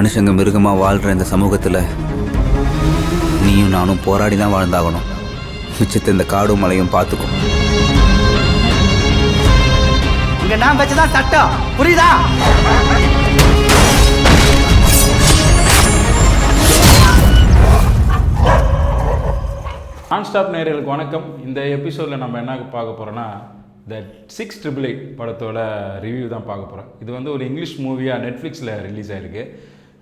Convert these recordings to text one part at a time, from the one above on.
மனுஷங்க மிருகமாக வாழ்கிற இந்த சமூகத்தில் நீயும் நானும் போராடி தான் வாழ்ந்தாகணும். மிச்சத்தை இந்த காடும் மலையும் பார்த்துக்கும். இங்க நான் வச்சுதான் சட்டம். புரியுதா? நான் ஸ்டாப் நேயர்களுக்கு வணக்கம். இந்த எபிசோடில் நம்ம என்ன பார்க்க போகிறோன்னா த சிக்ஸ் ட்ரிபிள் எயிட் படத்தோட ரிவ்யூ தான் பார்க்க போகிறோம் இது வந்து ஒரு இங்கிலீஷ் மூவியாக நெட்ஃப்ளிக்ஸில் ரிலீஸ் ஆயிருக்கு.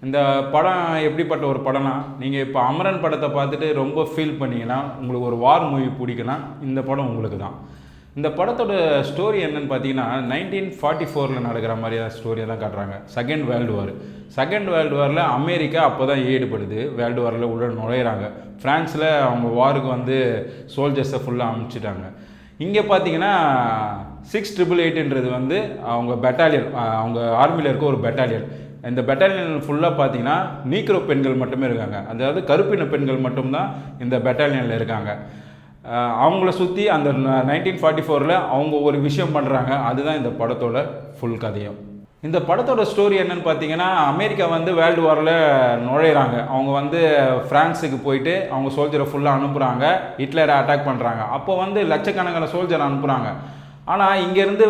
இந்த படம் எப்படிப்பட்ட ஒரு படம்னா நீங்கள் இப்போ அமரன் படத்தை பார்த்துட்டு ரொம்ப ஃபீல் பண்ணீங்கன்னா உங்களுக்கு ஒரு வார் மூவி பிடிக்குன்னா இந்த படம் உங்களுக்கு தான் இந்த படத்தோட ஸ்டோரி என்னன்னு பார்த்தீங்கன்னா நைன்டீன் ஃபார்ட்டி ஃபோரில் நடக்கிற மாதிரியான ஸ்டோரியை தான் காட்டுறாங்க. Second world war second world வாரில் அமெரிக்கா அப்போ தான் ஈடுபடுது வேர்ல்டு வாரில் உள்ள நுழையிறாங்க. ஃப்ரான்ஸில் அவங்க வாருக்கு வந்து சோல்ஜர்ஸை ஃபுல்லாக அமுச்சிட்டாங்க. இங்கே பார்த்தீங்கன்னா சிக்ஸ் ட்ரிபிள் எயிட்ன்றது வந்து அவங்க பெட்டாலியன் அவங்க ஆர்மியில் இருக்க ஒரு பெட்டாலியன் இந்த பெட்டாலியன் ஃபுல்லாக பார்த்தீங்கன்னா நீக்ரோ பெண்கள் மட்டுமே இருக்காங்க. அதாவது கருப்பின பெண்கள் மட்டும்தான் இந்த பெட்டாலியனில் இருக்காங்க. அவங்கள சுற்றி அந்த நைன்டீன் ஃபார்ட்டி ஃபோரில் அவங்க ஒரு விஷயம் பண்ணுறாங்க அதுதான் இந்த படத்தோட ஃபுல் கதையும். இந்த படத்தோட ஸ்டோரி என்னன்னு பார்த்தீங்கன்னா அமெரிக்கா வந்து வேர்ல்டு வாரில் நுழையிறாங்க. அவங்க வந்து ஃப்ரான்ஸுக்கு போயிட்டு அவங்க சோல்ஜரை ஃபுல்லாக அனுப்புகிறாங்க ஹிட்லரை அட்டாக் பண்ணுறாங்க அப்போ வந்து லட்சக்கணக்கான சோல்ஜரை அனுப்புகிறாங்க ஆனால் இங்கேருந்து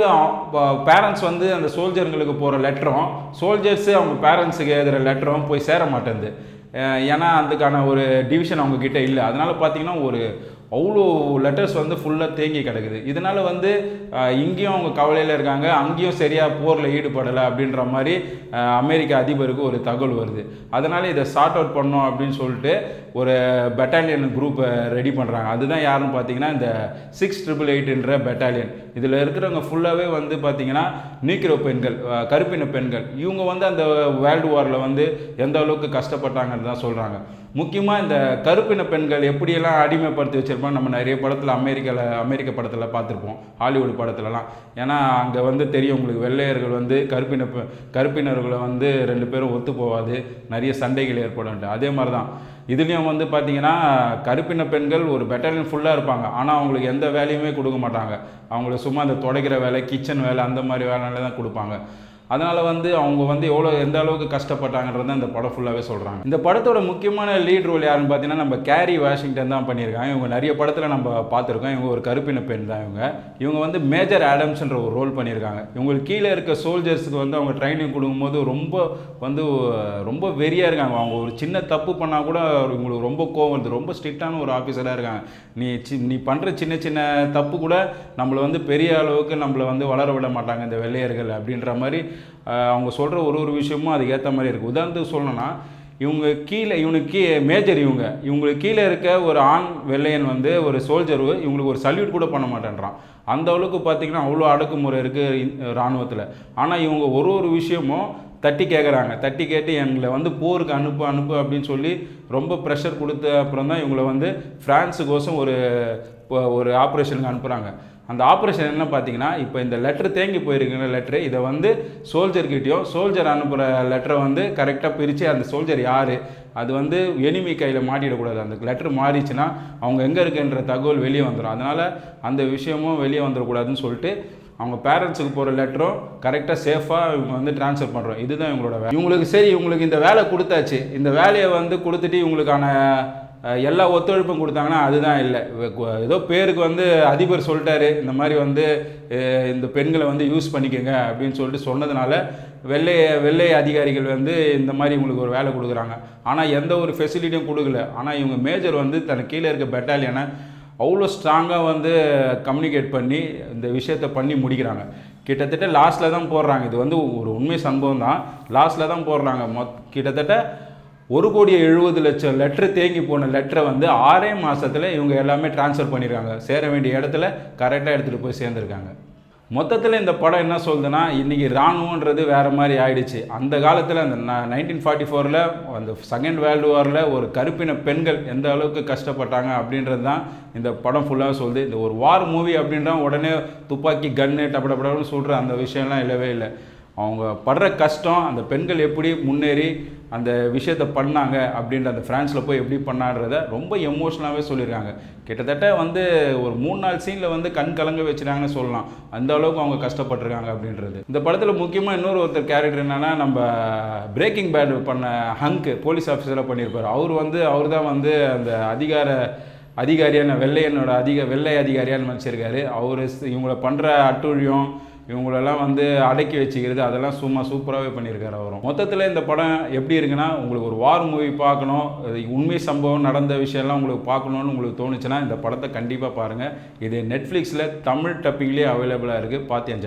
பேரண்ட்ஸ் வந்து அந்த சோல்ஜருங்களுக்கு போகிற லெட்டரும் சோல்ஜர்ஸு அவங்க பேரண்ட்ஸுக்கு எழுதுகிற லெட்டரும் போய் சேர மாட்டேங்குது. ஏன்னா அதுக்கான ஒரு டிவிஷன் அவங்கக்கிட்ட இல்லை. அதனால் பார்த்தீங்கன்னா ஒரு அவ்வளோ லெட்டர்ஸ் வந்து ஃபுல்லாக தேங்கி கிடக்குது. இதனால் வந்து இங்கேயும் அவங்க கவலையில் இருக்காங்க. அங்கேயும் சரியாக போரில் ஈடுபடலை அப்படின்ற மாதிரி அமெரிக்க அதிபருக்கு ஒரு தகவல் வருது. அதனால் இதை சார்ட் அவுட் பண்ணோம் அப்படின்னு சொல்லிட்டு ஒரு பெட்டாலியன் குரூப்பை ரெடி பண்ணுறாங்க அதுதான் யாருன்னு பார்த்தீங்கன்னா இந்த சிக்ஸ் ட்ரிபிள் எயிட்ன்ற பெட்டாலியன் இதில் இருக்கிறவங்க ஃபுல்லாகவே வந்து பார்த்தீங்கன்னா நீக்கிற பெண்கள் கருப்பின பெண்கள். இவங்க வந்து அந்த வேர்ல்டு வாரில் வந்து எந்த அளவுக்கு கஷ்டப்பட்டாங்கன்னு தான் சொல்கிறாங்க முக்கியமாக இந்த கருப்பின பெண்கள் எப்படியெல்லாம் அடிமைப்படுத்தி வச்சிருப்பாங்க நம்ம நிறைய படத்தில் அமெரிக்காவில் அமெரிக்க படத்தில் பார்த்துருப்போம். ஹாலிவுட் படத்துலலாம். ஏன்னா அங்கே வந்து தெரியும் உங்களுக்கு வெள்ளையர்கள் வந்து கருப்பின கருப்பினர்களை வந்து ரெண்டு பேரும் ஒத்து போகாது. நிறைய சண்டைகள் ஏற்படும் அதே மாதிரி தான் இதுலேயும் வந்து பார்த்தீங்கன்னா கருப்பின பெண்கள் ஒரு பெட்டாலியன் ஃபுல்லாக இருப்பாங்க. ஆனால் அவங்களுக்கு எந்த வேலையுமே கொடுக்க மாட்டாங்க. அவங்களுக்கு சும்மா அந்த துடைக்கிற வேலை கிச்சன் வேலை அந்த மாதிரி வேலையில தான் கொடுப்பாங்க. அதனால் வந்து அவங்க வந்து எவ்வளோ எந்த அளவுக்கு கஷ்டப்பட்டாங்கன்றத இந்த படம் ஃபுல்லாகவே சொல்கிறாங்க இந்த படத்தோட முக்கியமான லீட் ரோல் யாருன்னு பார்த்தீங்கன்னா நம்ம கேரி வாஷிங்டன் தான் பண்ணியிருக்காங்க. இவங்க நிறைய படத்தில் நம்ம பார்த்துருக்கோம். இவங்க ஒரு கருப்பின பெண் தான் இவங்க. இவங்க வந்து மேஜர் ஆடம்ஸ்ன்ற ஒரு ரோல் பண்ணியிருக்காங்க. இவங்களுக்கு கீழே இருக்க சோல்ஜர்ஸுக்கு வந்து அவங்க ட்ரைனிங் கொடுக்கும்போது ரொம்ப வந்து ரொம்ப வெறியாக இருக்காங்க. அவங்க ஒரு சின்ன தப்பு பண்ணால் கூட இவங்களுக்கு ரொம்ப கோவம் வருது. ரொம்ப ஸ்ட்ரிக்டான ஒரு ஆஃபீஸராக இருக்காங்க. நீ சி நீ பண்ணுற சின்ன சின்ன தப்பு கூட நம்மளை வந்து பெரிய அளவுக்கு நம்மளை வந்து வளர விட மாட்டாங்க இந்த வெள்ளையர்கள் அப்படின்ற மாதிரி அவங்க சொல்கிற ஒரு ஒரு விஷயமும் அதுக்கேற்ற மாதிரி இருக்குது உதாரணத்துக்கு சொல்லணும்னா இவங்க கீழே இவனுக்கு கீ மேஜர் இவங்க இவங்களுக்கு கீழே இருக்க ஒரு ஆண் வெள்ளையன் வந்து ஒரு சோல்ஜர் இவங்களுக்கு ஒரு சல்யூட் கூட பண்ண மாட்டேன்றான். அந்த அளவுக்கு பார்த்தீங்கன்னா அவ்வளோ அடக்குமுறை இருக்குது இராணுவத்தில். ஆனால் இவங்க ஒரு ஒரு விஷயமும் தட்டி கேட்குறாங்க தட்டி கேட்டு எங்களை வந்து போருக்கு அனுப்பு அனுப்பு அப்படின்னு சொல்லி ரொம்ப ப்ரெஷர் கொடுத்த அப்புறம் தான் இவங்களை வந்து ஃப்ரான்ஸுக்கோசம் ஒரு ஒரு ஆப்ரேஷனுக்கு அனுப்புகிறாங்க அந்த ஆப்ரேஷன் என்ன பார்த்தீங்கன்னா இப்போ இந்த லெட்டர் தேங்கி போயிருக்கிற லெட்ரு இதை வந்து சோல்ஜர்கிட்டையும் சோல்ஜர் அனுப்புகிற லெட்டரை வந்து கரெக்டாக பிரித்து அந்த சோல்ஜர் யார்? அது வந்து எனிமி கையில் மாட்டிடக்கூடாது. அந்த லெட்டர் மாறிச்சுன்னா அவங்க எங்கே இருக்குன்ற தகவல் வெளியே வந்துடும் அதனால் அந்த விஷயமும் வெளியே வந்துடக்கூடாதுன்னு சொல்லிட்டு அவங்க பேரண்ட்ஸுக்கு போகிற லெட்டரும் கரெக்டாக சேஃபாக இவங்க வந்து ட்ரான்ஸ்ஃபர் பண்ணுறோம் இதுதான் இவங்களோட வேலை. இவங்களுக்கு சரி இவங்களுக்கு இந்த வேலை கொடுத்தாச்சு. இந்த வேலையை வந்து கொடுத்துட்டு இவங்களுக்கான எல்லா ஒத்துழைப்பும் கொடுத்தாங்கன்னா அதுதான் இல்லை. ஏதோ பேருக்கு வந்து அதிபர் சொல்லிட்டாரு இந்த மாதிரி வந்து இந்த பெண்களை வந்து யூஸ் பண்ணிக்கோங்க அப்படின்னு சொல்லிட்டு சொன்னதுனால வெள்ளை வெள்ளை அதிகாரிகள் வந்து இந்த மாதிரி இவங்களுக்கு ஒரு வேலை கொடுக்குறாங்க. ஆனால் எந்த ஒரு ஃபெசிலிட்டியும் கொடுக்கல. ஆனால் இவங்க மேஜர் வந்து தனக்கு கீழே இருக்க பெட்டாலியனை அவ்வளோ ஸ்ட்ராங்காக வந்து கம்யூனிகேட் பண்ணி இந்த விஷயத்தை பண்ணி முடிக்கிறாங்க. கிட்டத்தட்ட லாஸ்ட்டில் தான் போடுறாங்க. இது வந்து ஒரு உண்மை சம்பவம் தான். லாஸ்ட்டில் தான் போடுறாங்க. மொத் கிட்டத்தட்ட ஒரு கோடி எழுபது லட்சம் லெட்டர் தேங்கி போன லெட்டரை வந்து ஆறே மாதத்தில் இவங்க எல்லாமே ட்ரான்ஸ்ஃபர் பண்ணியிருக்காங்க சேர வேண்டிய இடத்துல கரெக்டாக எடுத்துகிட்டு போய் சேர்ந்துருக்காங்க. மொத்தத்தில் இந்த படம் என்ன சொல்லுதுன்னா இன்றைக்கி இராணுவன்றது வேறு மாதிரி ஆயிடுச்சு. அந்த காலத்தில் அந்த நைன்டீன் ஃபார்ட்டி ஃபோரில் அந்த செகண்ட் வேர்ல்டு வாரில் ஒரு கருப்பின பெண்கள் எந்த அளவுக்கு கஷ்டப்பட்டாங்க அப்படின்றது தான் இந்த படம் ஃபுல்லாக சொல்லுது. இந்த ஒரு வார் மூவி அப்படின்றா உடனே துப்பாக்கி கன்னு டப்படப்படன்னு சொல்கிற அந்த விஷயம்லாம் இல்லவே இல்லை. அவங்க படுற கஷ்டம் அந்த பெண்கள் எப்படி முன்னேறி அந்த விஷயத்த பண்ணாங்க அப்படின்ற அந்த ஃப்ரான்ஸில் போய் எப்படி பண்ணான்றத ரொம்ப எமோஷ்னலாகவே சொல்லியிருக்காங்க. கிட்டத்தட்ட வந்து ஒரு மூணு நாள் சீனில் வந்து கண் கலங்க வச்சுட்டாங்கன்னு சொல்லலாம். அந்த அளவுக்கு அவங்க கஷ்டப்பட்டிருக்காங்க அப்படின்றது. இந்த படத்தில் முக்கியமாக இன்னொரு ஒருத்தர் கேரக்டர் என்னென்னா நம்ம பிரேக்கிங் பேட் பண்ண ஹங்க் போலீஸ் ஆஃபீஸராக பண்ணியிருப்பார். அவர் வந்து அவர் தான் வந்து அந்த அதிகார அதிகாரியான வெள்ளையனோட அதிக வெள்ளை அதிகாரியான்னு நினச்சிருக்காரு அவர் இவங்கள பண்ணுற அட்டுழியம் இவங்களெல்லாம் வந்து அடக்கி வச்சுக்கிறது அதெல்லாம் சும்மா சூப்பராகவே பண்ணியிருக்காரு அவரும். மொத்தத்தில் இந்த படம் எப்படி இருக்குன்னா உங்களுக்கு ஒரு வார் மூவி பார்க்கணும் அது உண்மை சம்பவம் நடந்த விஷயம்லாம் உங்களுக்கு பார்க்கணுன்னு உங்களுக்கு தோணுச்சுன்னா இந்த படத்தை கண்டிப்பாக பாருங்கள் இது நெட்ஃப்ளிக்ஸில் தமிழ் டப்பிங்லேயே அவைலபிளாக இருக்குது பார்த்து என்ஜாய்